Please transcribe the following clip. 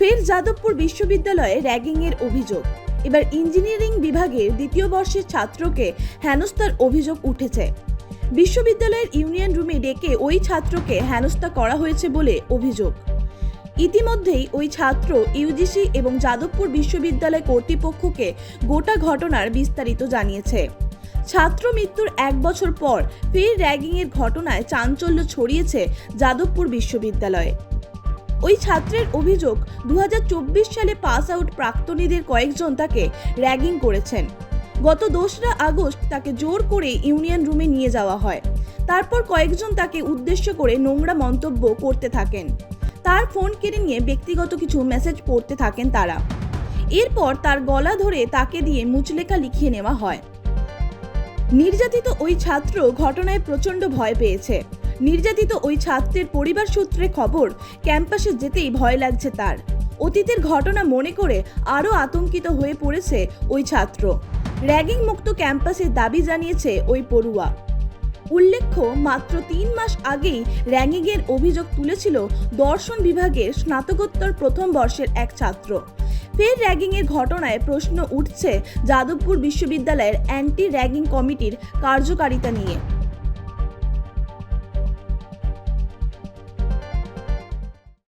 ফের যাদবপুর বিশ্ববিদ্যালয়ে র্যাগিংয়ের অভিযোগ। এবার ইঞ্জিনিয়ারিং বিভাগের দ্বিতীয় বর্ষের ছাত্রকে হেনস্থার অভিযোগ উঠেছে। বিশ্ববিদ্যালয়ের ইউনিয়ন রুমে ডেকে ওই ছাত্রকে হেনস্থা করা হয়েছে বলে অভিযোগ। ইতিমধ্যেই ওই ছাত্র ইউজিসি এবং যাদবপুর বিশ্ববিদ্যালয় কর্তৃপক্ষকে গোটা ঘটনার বিস্তারিত জানিয়েছে। ছাত্র মৃত্যুর এক বছর পর ফের র্যাগিংয়ের ঘটনায় চাঞ্চল্য ছড়িয়েছে যাদবপুর বিশ্ববিদ্যালয়ে। ওই ছাত্রের অভিযোগ দু হাজার চব্বিশ সালে পাস আউট প্রাক্তনীদের কয়েকজন তাকে র্যাগিং করেছেন। গত দোসরা আগস্ট তাকে জোর করে ইউনিয়ন রুমে নিয়ে যাওয়া হয়। তারপর কয়েকজন তাকে উদ্দেশ্য করে নোংরা মন্তব্য করতে থাকেন। তার ফোন কেড়ে নিয়ে ব্যক্তিগত কিছু মেসেজ পড়তে থাকেন তারা। এরপর তার গলা ধরে তাকে দিয়ে মুচলেখা লিখিয়ে নেওয়া হয়। নির্যাতিত ওই ছাত্র ঘটনায় প্রচণ্ড ভয় পেয়েছে। নির্যাতিত ওই ছাত্রের পরিবার সূত্রে খবর, ক্যাম্পাসে যেতেই ভয় লাগছে তার। অতীতের ঘটনা মনে করে আরও আতঙ্কিত হয়ে পড়েছে ওই ছাত্র। র্যাগিং মুক্ত ক্যাম্পাসের দাবি জানিয়েছে ওই পড়ুয়া। উল্লেখ্য, মাত্র তিন মাস আগেই র্যাগিংয়ের অভিযোগ তুলেছিল দর্শন বিভাগের স্নাতকোত্তর প্রথম বর্ষের এক ছাত্র। ফের র্যাগিংয়ের ঘটনায় প্রশ্ন উঠছে যাদবপুর বিশ্ববিদ্যালয়ের অ্যান্টি র্যাগিং কমিটির কার্যকারিতা নিয়ে।